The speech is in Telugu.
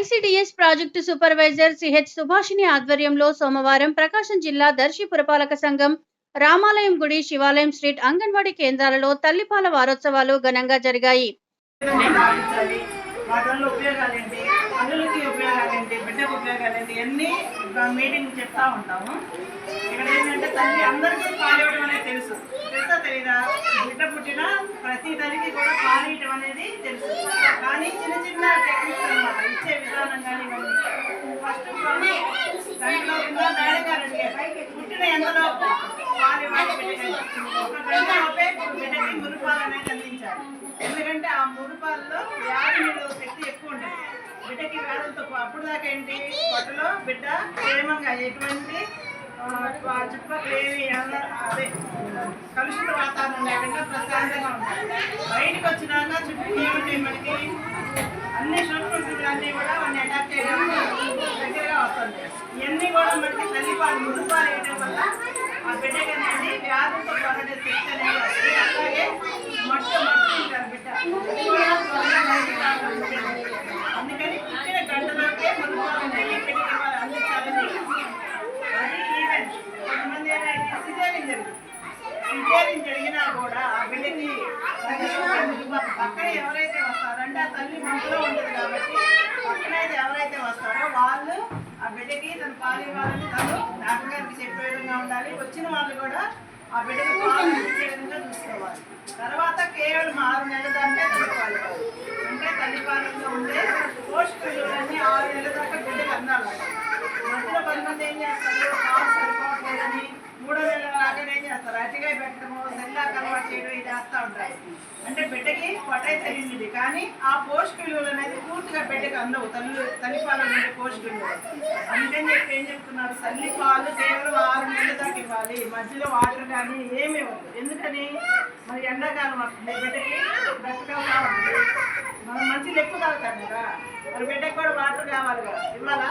ICDS project supervisor CH Subhashini ఆధ్వర్యంలో సోమవారం ప్రకాశం జిల్లా దర్శి పురపాలక సంఘం రామాలయం గుడి శివాలయం స్ట్రీట్ అంగన్వాడీ కేంద్రాలలో తల్లిపాల వారోత్సవాలు ఘనంగా జరిగాయి. మీటింగ్ చెప్తా ఉంటాము. ఇక్కడ ఏంటంటే తల్లి అందరికీ పాలివ్వడం అనేది తెలుసు. తెలుసా తెలీదా? బిడ్డ పుట్టిన ప్రతి తల్లికి కూడా పాలియటం అనేది తెలుసు. కానీ చిన్న చిన్న టెక్నిక్స్ పుట్టిన ఎంతలోపు పాలు బిడ్డకి బిడ్డకి మురుపాలు అనేది అందించాలి ఎందుకంటే ఆ మురుపాల్లో వ్యాధి నిలువ శక్తి ఎక్కువ ఉంటుంది బిడ్డకి వ్యాధులతో అప్పుడు దాకా ఏంటి పొట్టలో బిడ్డ క్షేమంగా ఎటువంటి ఆ, చుట్టుపక్కల ఏమి అదే కలుషిత వాతావరణం లేకుండా ప్రశాంతంగా ఉంటాయి బయటకు వచ్చినాక చుట్టూ ఏమిటి మనకి? అన్ని శత్రువులు అన్నీ కూడా వాడిని అటాక్ చేయడానికి ఇవన్నీ కూడా మనకి తల్లిపాలు మురుపాలు వేయడం వల్ల ఆ బిడ్డకి అనేది వ్యాధులతో పోరాడే శక్తి అనేది వస్తుంది. అలాగే మొట్ట మట్టు ఉంటారు బిడ్డ. అందుకని ఇక్కడ గంటలోకే మురుపాలు అనేవి ఇక్కడికి అందించాలని అది ఈవెంట్. కొంతమంది ఏంటంటే సిజేరియన్ జరిగింది. సిజేరియన్ జరిగినా కూడా ఆ బిడ్డని పక్కన ఎవరైతే వస్తారంటే ఆ తల్లి మనసులో ఉంటుంది కాబట్టి పక్కన అయితే ఎవరైతే వస్తారో వాళ్ళు ఆ బిడ్డకి తన పాలు ఇవ్వాలని తను డాక్టర్ గారికి చెప్పే విధంగా ఉండాలి. వచ్చిన వాళ్ళు కూడా ఆ బిడ్డకి పాలు ఇచ్చే విధంగా చూసుకోవాలి. తర్వాత కేవలం ఆరు నెలల దాకా తల్లిపాలు ఇవ్వాలి. అంటే తల్లిపాలలో ఉండే పోషక విలువలన్నీ ఆరు నెలల దాకా బిడ్డకి అందాలి మధ్యలో కొంతమంది ఏం చేస్తారు పాలు సరిపోవట్లేదని మూడో నెలల దాకా ఏం పెట్టడము సెల్లాకి అలవాటు చేయడం ఇది చేస్తూ ఉంటారు. అంటే బిడ్డకి పొట్టై తగిలింది కానీ ఆ పోషక విలువలు అనేది పూర్తిగా బిడ్డకి అందవు. తల్లి తల్లిపాలు ఉండే పోషక విలువలు. అందుకని చెప్పి ఏం చెప్తున్నారు? తల్లిపాలు కేవలం ఆరు నెలల దాకా ఇవ్వాలి. మధ్యలో వాటర్ కానీ ఏమి ఇవ్వదు ఎందుకని? మరి ఎండాకాలం వస్తుంది. బిడ్డకి బ్రతకాలం ఉంటుంది మనం మంచి ఎక్కువ తాగుతాం కదా. మరి బిడ్డకి కూడా వాటర్ కావాలి కదా. ఇవ్వాలా?